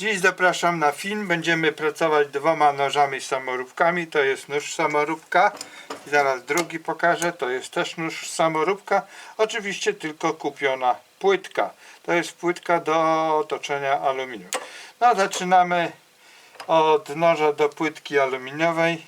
Dziś zapraszam na film. Będziemy pracować dwoma nożami samoróbkami. To jest nóż samoróbka. I zaraz drugi pokażę. To jest też nóż samoróbka. Oczywiście tylko kupiona płytka. To jest płytka do toczenia aluminium. No zaczynamy od noża do płytki aluminiowej.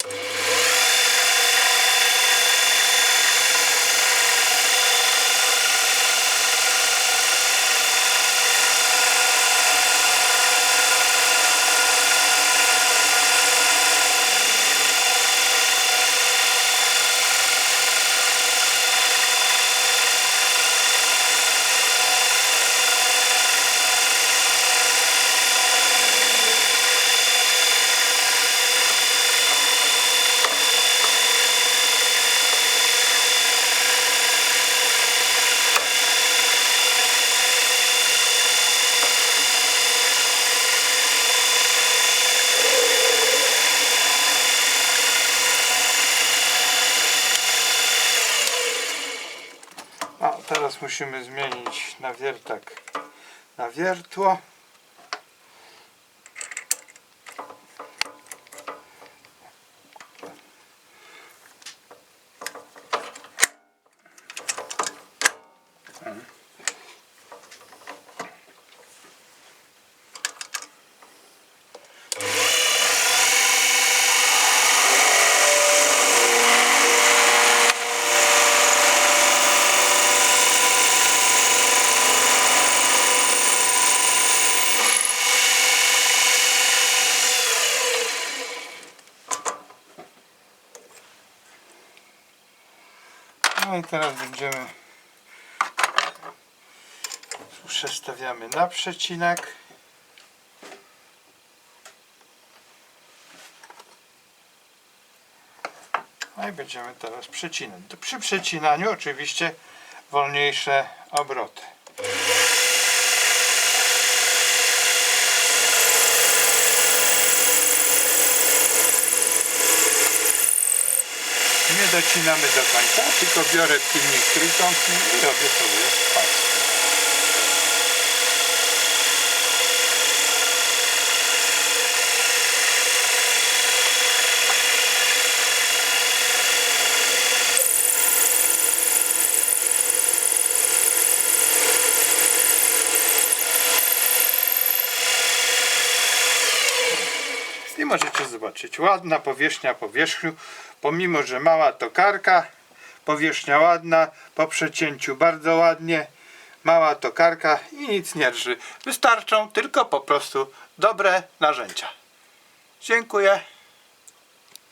A teraz musimy zmienić nawiertak na wiertło. No i teraz będziemy przestawiamy na przecinak. No i będziemy teraz przecinać. Przy przecinaniu oczywiście wolniejsze obroty. Nie docinamy do końca, tylko biorę pilnik trójkątny i robię sobie paskę. I możecie zobaczyć, ładna powierzchnia powierzchniu, pomimo że mała tokarka, powierzchnia ładna, po przecięciu bardzo ładnie, mała tokarka i nic nie drży. Wystarczą tylko po prostu dobre narzędzia. Dziękuję.